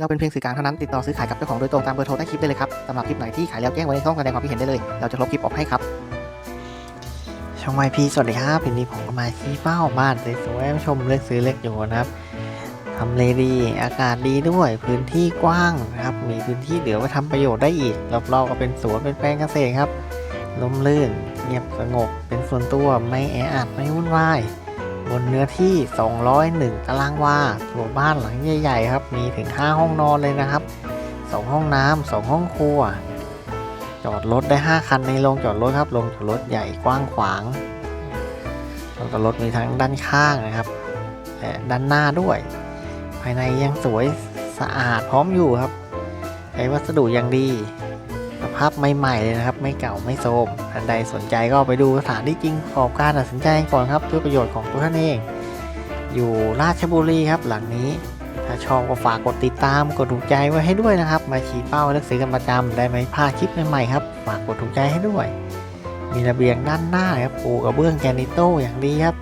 เราเป็นเพียงสื่อกลางเท่านั้นติดต่อซื้อขายกับเจ้าของโดยตรงตามเบอร์โทรใต้คลิปได้เลยครับสำหรับคลิปไหนที่ขายแล้วแจ้งไว้ในช่องแสดงความคิดเห็นได้เลย เราจะลบคลิปออกให้ครับช่องไวพีสวัสดีครับวันนี้ผมก็มาชี้เป้าบ้านสวยๆชมเลือกซื้อเล็กอยู่นะครับทำเลดีอากาศดีด้วย พื้นที่กว้างนะครับ มีพื้นที่เหลือไว้ทำประโยชน์ได้อีกรอบๆก็เป็นสวนเป็นแปลงเกษตรครับลมลื่น เงียบสงบเป็นส่วนตัวไม่แออัดไม่วุ่นวาย บนเนื้อที่ 201 ตารางวาตัวบ้านหลังใหญ่ ๆ ครับ มีถึง 5 ห้องนอนเลยนะครับ 2 ห้องน้ำ2ห้องครัว จอดรถได้ 5 คันในโรงจอดรถครับโรงจอดรถใหญ่กว้างขวางโรงจอดรถมีทั้งด้านข้างนะครับ และด้านหน้าด้วย ภายในยังสวยสะอาดพร้อมอยู่ครับใช้วัสดุอย่างดี ภาพใหม่ๆเลยนะครับ ไม่เก่าไม่โทรมท่านใดสนใจก็ไปดูสถานที่จริงประกอบการตัดสินใจก่อนครับเพื่อประโยชน์ของตัวท่านเอง อยู่ราชบุรีครับหลังนี้ ถ้าชอบก็ฝากกดติดตามกดถูกใจไว้ให้ด้วยนะครับ มาชี้เป้าเลือกซื้อกันประจำได้ไม่พลาดคลิปใหม่ๆครับฝากกดถูกใจให้ด้วย มีระเบียงด้านหน้าครับปูกระเบื้องแกรนิโต้อย่างดีครับ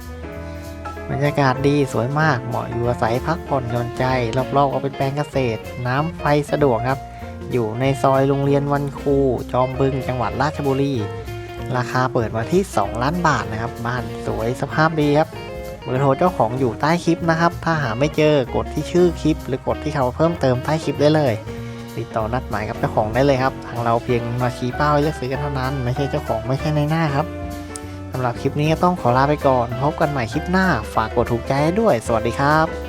บรรยากาศดีสวยมากเหมาะอยู่อาศัยพักผ่อนหย่อนใจ รอบๆก็เป็นแปลงเกษตร น้ำไฟสะดวกครับ อยู่ในซอยโรงเรียนวันครูจอมบึงจังหวัดราชบุรี ราคาเปิดมาที่ 2 ล้านบาทนะครับ บ้านสวยสภาพดีครับเบอร์โทรเจ้าของอยู่ใต้คลิปนะครับ ถ้าหาไม่เจอกดที่ชื่อคลิป หรือกดที่เขาเพิ่มเติมใต้คลิปได้เลย ติดต่อนัดหมายกับเจ้าของได้เลยครับ ทางเราเพียงมาชี้เป้าเลือกซื้อกันเท่านั้น ไม่ใช่เจ้าของไม่ใช่ในหน้าครับสำหรับคลิปนี้ก็ต้องขอลาไปก่อน พบกันใหม่คลิปหน้า ฝากกดถูกใจด้วย สวัสดีครับ